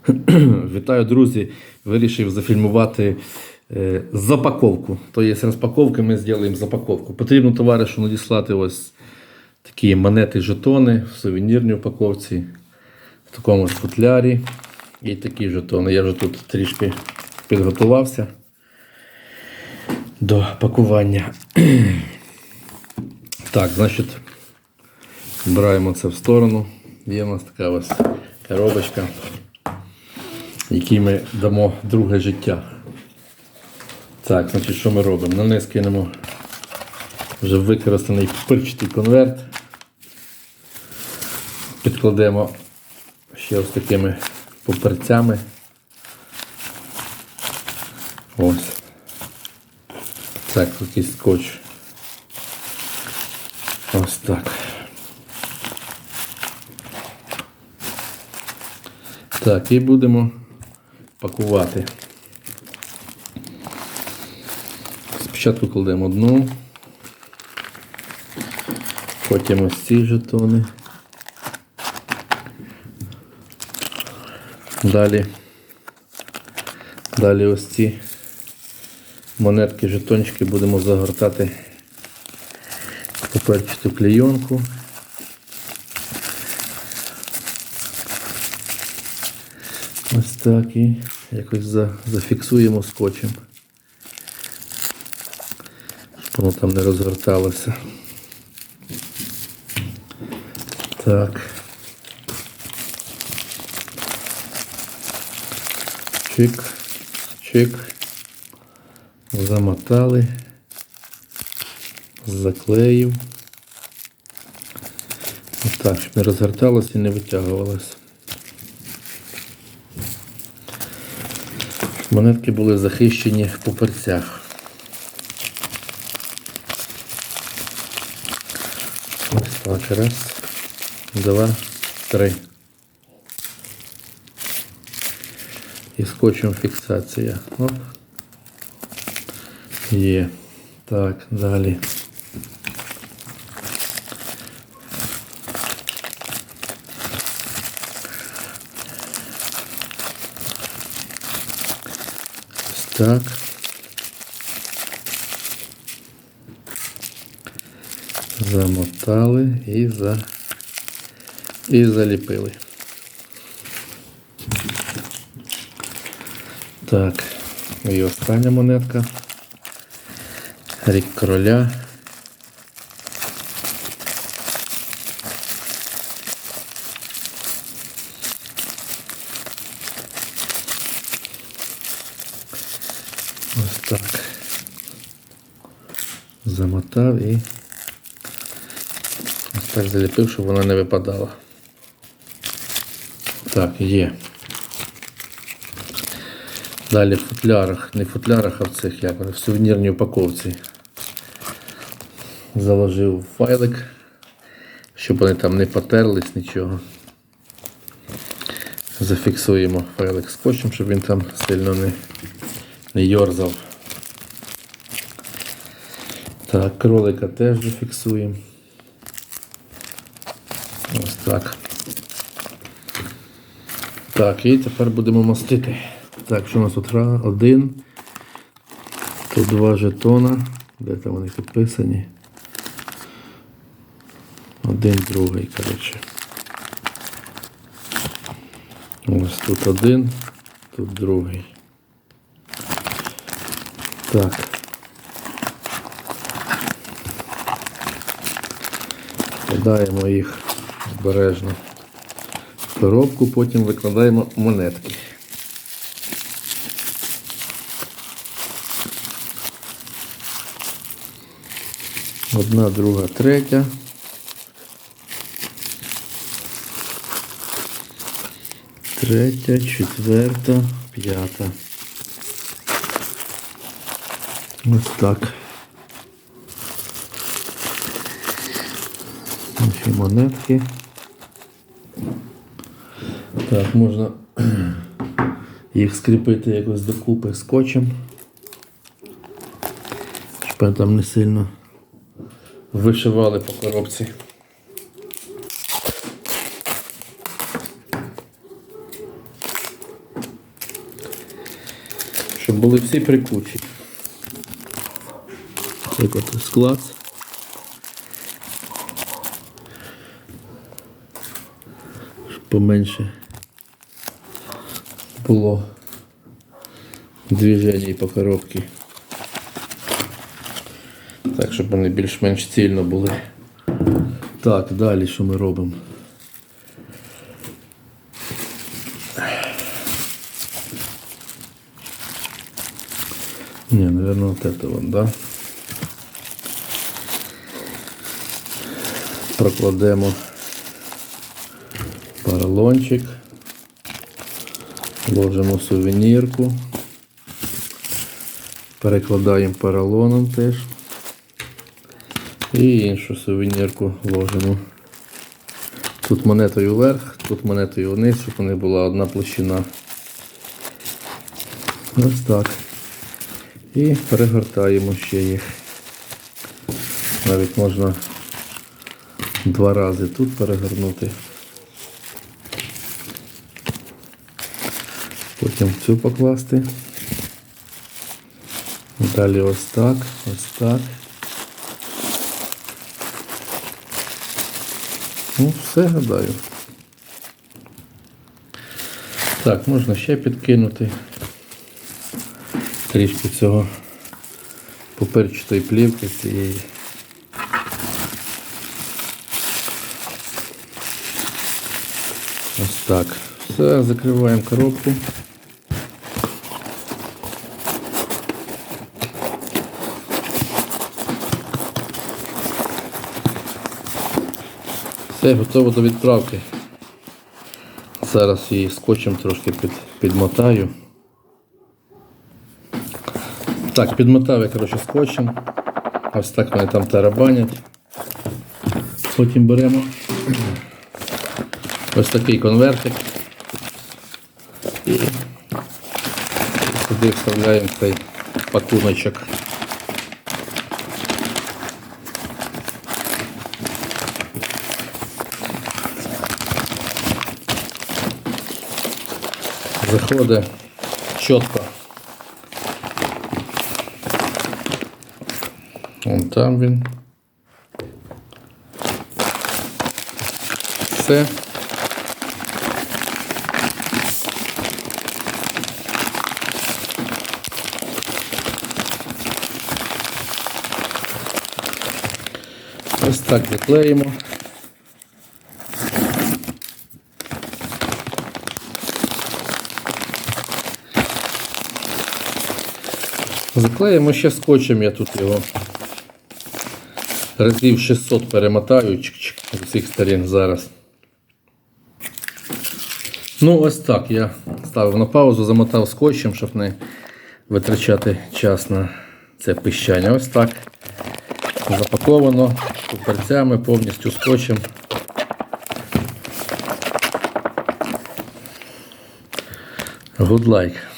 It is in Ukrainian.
Вітаю, друзі! Вирішив зафільмувати е, запаковку. То є розпаковки, ми зробимо запаковку. Потрібно товаришу надіслати ось такі монети, жетони в сувенірній упаковці, в такому ж футлярі. І такі жетони. Я вже тут трішки підготувався до пакування. Так, значить, збираємо це в сторону. Є у нас така ось коробочка якій ми дамо друге життя. Так, значить, що ми робимо? На низ кинемо вже використаний пирчатий конверт. Підкладемо ще ось такими паперцями. Ось. Так, якийсь скотч. Ось так. Так, і будемо пакувати. Спочатку кладемо одну, потім ось ці жетони. Далі, далі ось ці монетки, жетончики будемо загортати в паперчату клейонку. Ось так і якось за, зафіксуємо скотчем. Щоб воно там не розгорталося. Так. Чик, чик. Замотали. Заклеїв. Так, щоб не розгорталося і не витягувалося. Монетки були захищені в поперцях. Ось так, раз, два, три. І скотчем фіксація. Оп. Є. Так, далі. Ось так. Замотали і за і заліпили. Так, і остання монетка. Рік короля. Ось так. Замотав і ось так заліпив, щоб вона не випадала. Так, є. Далі в футлярах, не в футлярах, а в цих як в сувенірній упаковці. Заложив файлик, щоб вони там не потерлись нічого. Зафіксуємо файлик скотчем, щоб він там сильно не йорзав. Так, кролика теж зафіксуємо. Ось так. Так, і тепер будемо мастити. Так, що у нас тут один. Тут два жетона. Де там вони підписані? Один, другий, коротше. Ось тут один, тут другий. Так. Вкладаємо їх обережно в коробку, потім викладаємо монетки. Одна, друга, третя. Третя, четверта, п'ята. Ось так. Наші монетки. Так, можна їх скріпити якось докупи скотчем. Щоб там не сильно вишивали по коробці. щоб були всі при кучі. Так от склад. Щоб поменше було движення по коробці. Так, щоб вони більш-менш цільно були. Так, далі що ми робимо? Не, наверное, вот это вот, да? Прокладемо поролончик, ложимо сувенірку, перекладаємо поролоном теж. І іншу сувенірку ложимо. Тут монетою вверх, тут монетою вниз, щоб вони була одна площина. Ось так. І перегортаємо ще їх. Навіть можна два рази тут перегорнути. Потім цю покласти. Далі ось так, ось так. Ну, все гадаю. Так, можна ще підкинути трішки цього паперчатої плівки цієї. Ось так. Все, закриваємо коробку. Все, готово до відправки. Зараз її скотчем трошки під, підмотаю. Так, підмотав я коротше, скотчем. Ось так вони там тарабанять. Потім беремо ось такий конвертик і сюди вставляємо цей пакуночок. Заходить чітко. Вон там він. Все. Ось так заклеїмо. Заклеїмо ще скотчем, я тут його разів 600 перемотаю чик-чик з усіх сторін зараз. Ну, ось так я ставив на паузу, замотав скотчем, щоб не витрачати час на це пищання. Ось так. Запаковано паперцями, повністю скотчем. Good like.